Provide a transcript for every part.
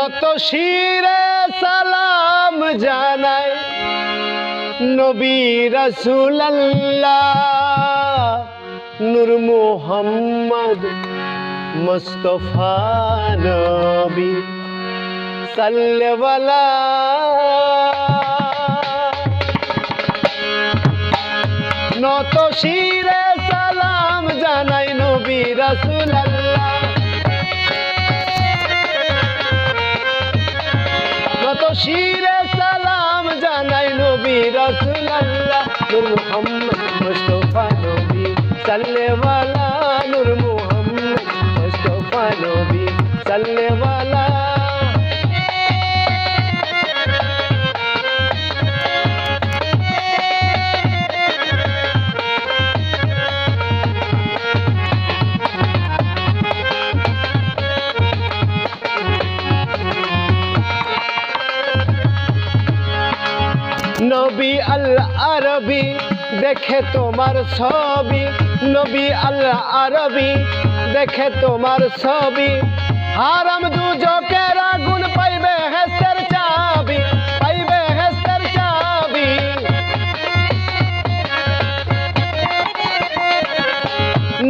নত শিরে সালাম জানাই নবী রসুল্লাহ নূর মোহাম্মদ মুস্তফা নবী সাল্লাল্লাহ নত শিরে সালাম জানাই নবী রসুল্লাহ শিরে সালাম জানাই নবী রসুল্লাহ নূর মোহাম্মদ মুস্তফা নবী সাল্লেওয়ালা নূর মোহাম্মদ মুস্তফা নবী সাল্লেওয়ালা নবী আল আরবি দেখে তোমার ছবি। নবী আল আরবি দেখে তোমার ছবি। হারাম দুজকের আগুন পাইবে হেসের চাবি, পাইবে হেসের চাবি।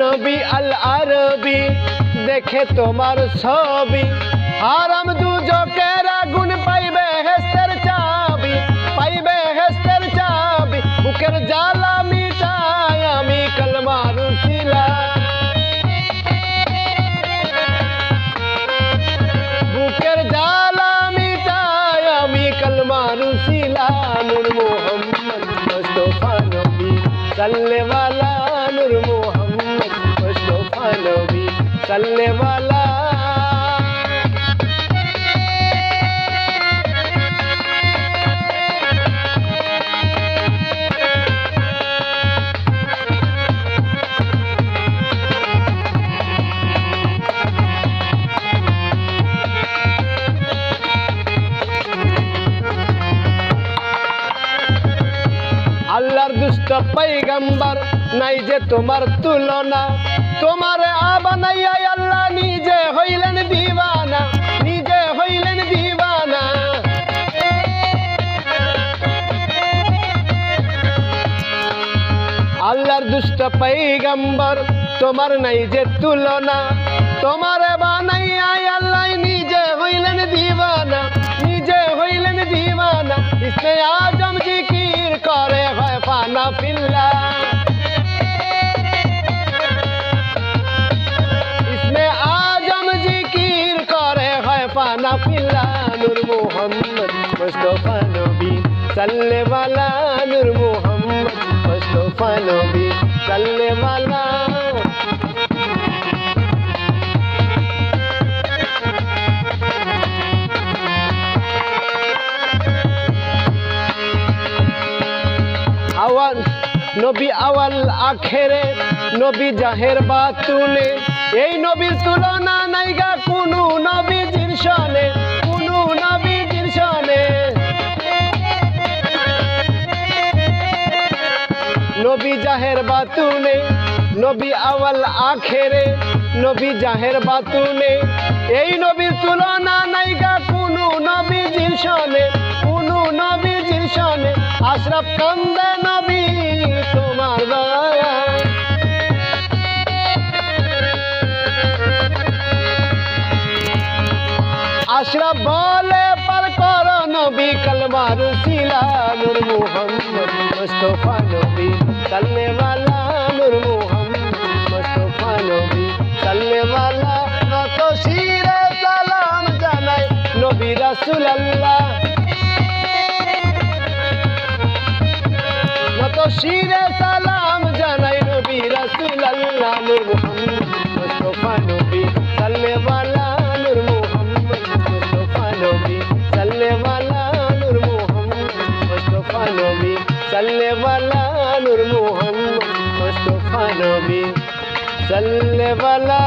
নবী আল আরবি দেখে তোমার ছবি। হারাম দুজকের আগুন বুকের জ্বালা মিটাই আমি কলমার শিলা। বুকের জ্বালা মিটাই আমি কলমার শিলা। নূর মোহাম্মদ মুস্তফা নবী সাল্লেওয়ালা নূর মোহাম্মদ মুস্তফা নবী সাল্লেওয়ালা দুষ্ট পৈগম্বর, নাই যে তোমার তুলনা। তোমার আবানাইয়া আল্লাহ নিজে হইলেন দিবানা, নিজে হইলেন দিবানা। আল্লাহর দুষ্ট পৈগম্বর, তোমার নাই যে তুলনা। তোমার বানাইয়া আল্লাহ নিজে হইলেন দিবানা, নিজে হইলেন দিবানা। ইসনে পানা পিল্লা নূর মোহাম্মদ মুস্তফা নবী সাল্লে वाला নূর মোহাম্মদ মুস্তফা নবী সাল্লে वाला আওয়াল নবী আওয়াল আখেরে নবী জাহের বাতুলে এই নবীর তুলনা নাইগা কোনো নবীজির সনে নবী জাহের বাতুলে নবী আওয়াল আখেরে, নবী জাহের বাতুলে এই নবীর তুলনা নাইগা কোনো নবীজির সনে, কোনো নবী সনে। আশরাফ কান্দে নবী তোমার দয়া আশরাফ বলে, পার কর নবী কলমার শিলা নূর মুহাম্মদ মুস্তফা নবী। সাল্লে वाला নূর মুহাম্মদ মুস্তফা নবী সাল্লে वाला নত শিরে সালাম জানাই নবী রাসূলুল্লাহ নত শিরে সালাম নবী সাল্লে वाला